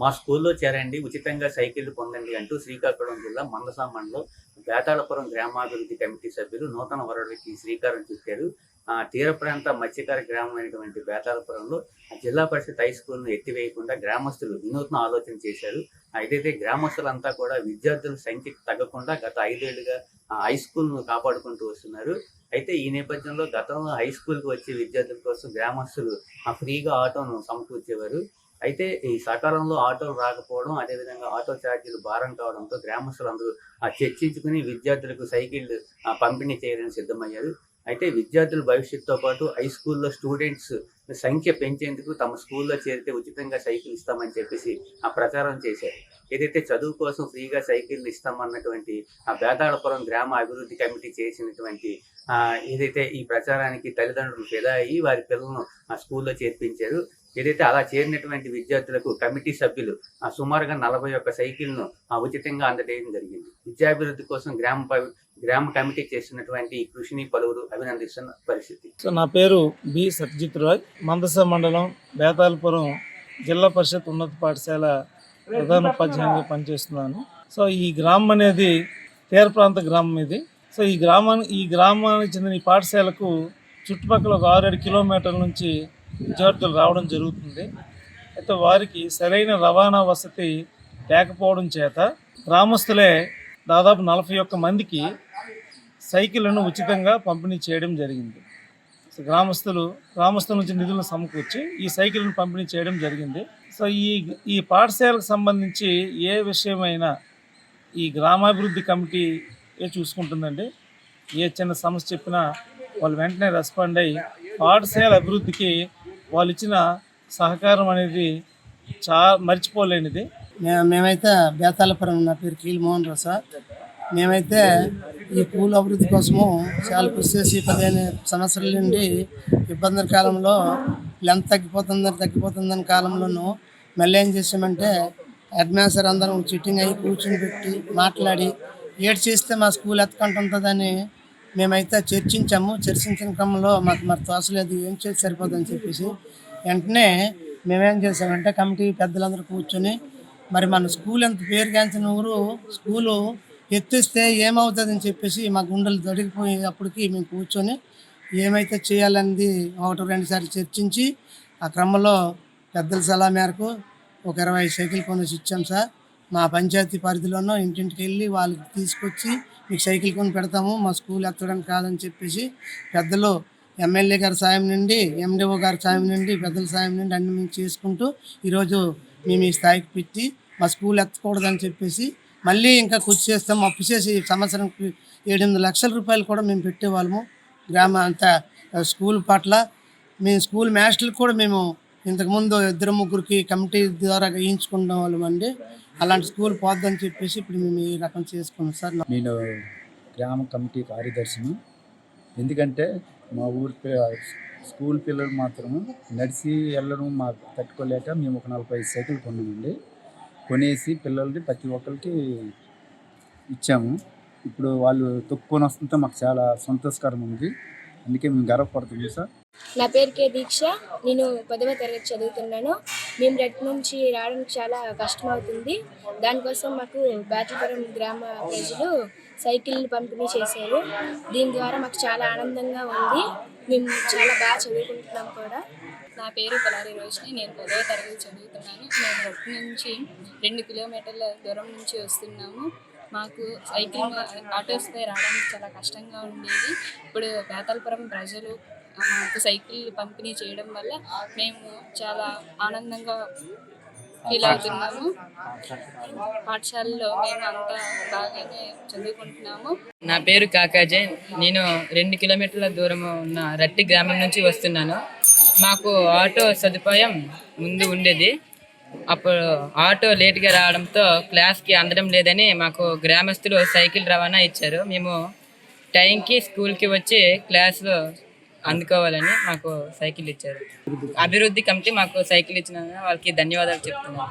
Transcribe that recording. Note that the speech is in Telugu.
మా స్కూల్లో చేరండి ఉచితంగా సైకిళ్ళు పొందండి అంటూ శ్రీకాకుళం జిల్లా మందసా మండలం బేతాళపురం గ్రామాభివృద్ధి కమిటీ సభ్యులు నూతన వరడికి శ్రీకారం చుట్టారు. తీర ప్రాంత మత్స్యకార గ్రామం అయినటువంటి బేతాళపురంలో జిల్లా పరిషత్ హై స్కూల్ను ఎత్తివేయకుండా గ్రామస్తులు వినూత్న ఆలోచన చేశారు. ఏదైతే గ్రామస్తులంతా కూడా విద్యార్థుల సంఖ్య తగ్గకుండా గత ఐదేళ్ళుగా హై స్కూల్ను కాపాడుకుంటూ వస్తున్నారు. అయితే ఈ నేపథ్యంలో గతంలో హై స్కూల్కి వచ్చే విద్యార్థుల కోసం గ్రామస్తులు ఆ ఫ్రీగా ఆటోను సమకూర్చేవారు. అయితే ఈ సకాలంలో ఆటోలు రాకపోవడం అదేవిధంగా ఆటో ఛార్జీలు భారం కావడంతో గ్రామస్తులందరూ ఆ చర్చించుకుని విద్యార్థులకు సైకిళ్ళు పంపిణీ చేయడానికి సిద్ధమయ్యారు. అయితే విద్యార్థుల భవిష్యత్తుతో పాటు హై స్కూల్లో స్టూడెంట్స్ సంఖ్య పెంచేందుకు తమ స్కూల్లో చేరితే ఉచితంగా సైకిల్ ఇస్తామని చెప్పేసి ఆ ప్రచారం చేశారు. ఏదైతే చదువు కోసం ఫ్రీగా సైకిల్ ఇస్తామన్నటువంటి ఆ బేతాళపురం గ్రామ అభివృద్ధి కమిటీ చేసినటువంటి ఏదైతే ఈ ప్రచారానికి తల్లిదండ్రులు ఫిదా అయ్యి వారి పిల్లలను ఆ స్కూల్లో చేర్పించారు. ఏదైతే అలా చేరినటువంటి విద్యార్థులకు కమిటీ సభ్యులు ఆ సుమారుగా నలభై ఒక్క సైకిల్ను ఉచితంగా అందజేయడం జరిగింది. విద్యాభివృద్ధి కోసం గ్రామ గ్రామ కమిటీ చేస్తున్నటువంటి ఈ కృషిని పలువురు అభినందిస్తున్న పరిస్థితి. సో నా పేరు బి. సత్యజిత్ రాయ్ మందస మండలం బేతాలపురం జిల్లా పరిషత్ ఉన్నత పాఠశాల ప్రధాన ఉపాధ్యాయునిగా పనిచేస్తున్నాను. సో ఈ గ్రామం అనేది తీర ప్రాంత గ్రామం ఇది. సో ఈ గ్రామాన్ని ఈ గ్రామానికి చెందిన ఈ పాఠశాలకు చుట్టుపక్కల ఒక ఆరేడు కిలోమీటర్ల నుంచి విద్యార్థులు రావడం జరుగుతుంది. అయితే వారికి సరైన రవాణా వసతి లేకపోవడం చేత గ్రామస్తులే దాదాపు నలభై ఒక్క మందికి సైకిళ్ళను ఉచితంగా పంపిణీ చేయడం జరిగింది. సో గ్రామస్తులు గ్రామస్తుల నుంచి నిధులను సమకూర్చి ఈ సైకిల్ను పంపిణీ చేయడం జరిగింది. సో ఈ ఈ పాఠశాలకు సంబంధించి ఏ విషయమైనా ఈ గ్రామాభివృద్ధి కమిటీ ఏ చూసుకుంటుందండి. ఏ చిన్న సమస్య చెప్పినా వాళ్ళు వెంటనే రెస్పాండ్ అయ్యి పాఠశాల అభివృద్ధికి వాళ్ళు ఇచ్చిన సహకారం అనేది చా మర్చిపోలేనిది. మేమైతే బేతాళపురం నా పేరు కీల్ మోహన్ రావు సార్. మేమైతే ఈ పూల అభివృద్ధి కోసము చాలా కృషి చేసి పదిహేను సంవత్సరాల నుండి ఇబ్బంది కాలంలో లెంత్ తగ్గిపోతుందని తగ్గిపోతుందని కాలంలోనూ మళ్ళీ ఏం చేసామంటే హెడ్ అందరం చిట్టింగ్ అయ్యి కూర్చుని పెట్టి మాట్లాడి ఏడు చేస్తే మా స్కూల్ ఎత్తుకుంటుంటుందని మేమైతే చర్చించాము. చర్చించిన క్రమంలో మాకు మరి తోసలేదు ఏం చేసి సరిపోదని చెప్పేసి వెంటనే మేమేం చేసామంటే కమిటీ పెద్దలందరూ కూర్చొని మరి మన స్కూల్ ఎంత పేరుగాంచిన ఊరు స్కూలు ఎత్తిస్తే ఏమవుతుందని చెప్పేసి మా గుండెలు దొరికిపోయేటప్పటికి మేము కూర్చొని ఏమైతే చేయాలన్నది ఒకటి రెండుసార్లు చర్చించి ఆ క్రమంలో పెద్దల సలహా మేరకు ఒక ఇరవై సైకిల్ కొనేసి ఇచ్చాం సార్. మా పంచాయతీ పరిధిలోనూ ఇంటింటికి వెళ్ళి వాళ్ళకి తీసుకొచ్చి మీకు సైకిల్ కొని పెడతాము మా స్కూల్ ఎత్తడానికి కాదని చెప్పేసి పెద్దలు ఎమ్మెల్యే గారి సాయం నుండి ఎండిఓ గారి సాయం నుండి పెద్దల సాయం నుండి అన్ని మేము చేసుకుంటూ ఈరోజు మేము ఈ స్థాయికి పెట్టి మా స్కూల్ ఎత్తకూడదని చెప్పేసి మళ్ళీ ఇంకా కృషి చేస్తాం. అప్పు చేసి సంవత్సరం ఏడెనిమిది లక్షల రూపాయలు కూడా మేము పెట్టేవాళ్ళము. గ్రామ అంత స్కూల్ పట్ల మేము స్కూల్ మాస్టర్లకు కూడా మేము ఇంతకుముందు ఇద్దరు ముగ్గురికి కమిటీ ద్వారా వేయించుకున్న వాళ్ళం అండి. అలాంటి స్కూల్ పోద్దని చెప్పేసి ఇప్పుడు మేము ఈ రకం చేసుకున్నాం సార్. నేను గ్రామ కమిటీ కార్యదర్శిని. ఎందుకంటే మా ఊరి స్కూల్ పిల్లలు మాత్రం నడిచి వెళ్ళడం మాకు తట్టుకోలేక మేము ఒక నలభై సైకిల్ కొన్నామండి. కొనేసి పిల్లలకి ప్రతి ఒక్కరికి ఇచ్చాము. ఇప్పుడు వాళ్ళు తొక్కుని వస్తుంటే మాకు చాలా సంతోషకరం ఉంది. అందుకే మేము గర్వపడుతుంది సార్. నా పేరు కే దీక్ష. నేను పదవ తరగతి చదువుతున్నాను. మేము రెడ్ నుంచి రావడానికి చాలా కష్టమవుతుంది. దానికోసం మాకు బాటిపురం గ్రామ ప్రజలు సైకిల్ పంపిణీ చేశారు. దీని ద్వారా మాకు చాలా ఆనందంగా ఉంది. మేము చాలా బాగా చదువుకుంటున్నాం కూడా. నా పేరు పలారి రోషిని నేను పదవ తరగతి చదువుతున్నాను. మేము రొట్టు నుంచి రెండు కిలోమీటర్ల దూరం నుంచి వస్తున్నాము. మాకు సైకిల్ ఆటోస్పై రావడానికి చాలా కష్టంగా ఉండేది. ఇప్పుడు బేతాలపురం ప్రజలు మాకు సైకిల్ పంపిణీ చేయడం వల్ల మేము చాలా ఆనందంగా ఫీల్ అవుతున్నాము. పాఠశాలలో మేము అంతా బాగానే చదువుకుంటున్నాము. నా పేరు కాకాజయ్ నేను రెండు కిలోమీటర్ల దూరం ఉన్న రట్టి గ్రామం నుంచి వస్తున్నాను. మాకు ఆటో సదుపాయం ముందు ఉండేది. అప్పుడు ఆటో లేట్గా రావడంతో క్లాస్కి అందడం లేదని మాకు గ్రామస్తులు సైకిల్ రవాణా ఇచ్చారు. మేము టైంకి స్కూల్కి వచ్చి క్లాస్లో అందుకోవాలని మాకు సైకిల్ ఇచ్చారు. అభివృద్ధి కమిటీ మాకు సైకిల్ ఇచ్చిన వాళ్ళకి ధన్యవాదాలు చెప్తున్నాను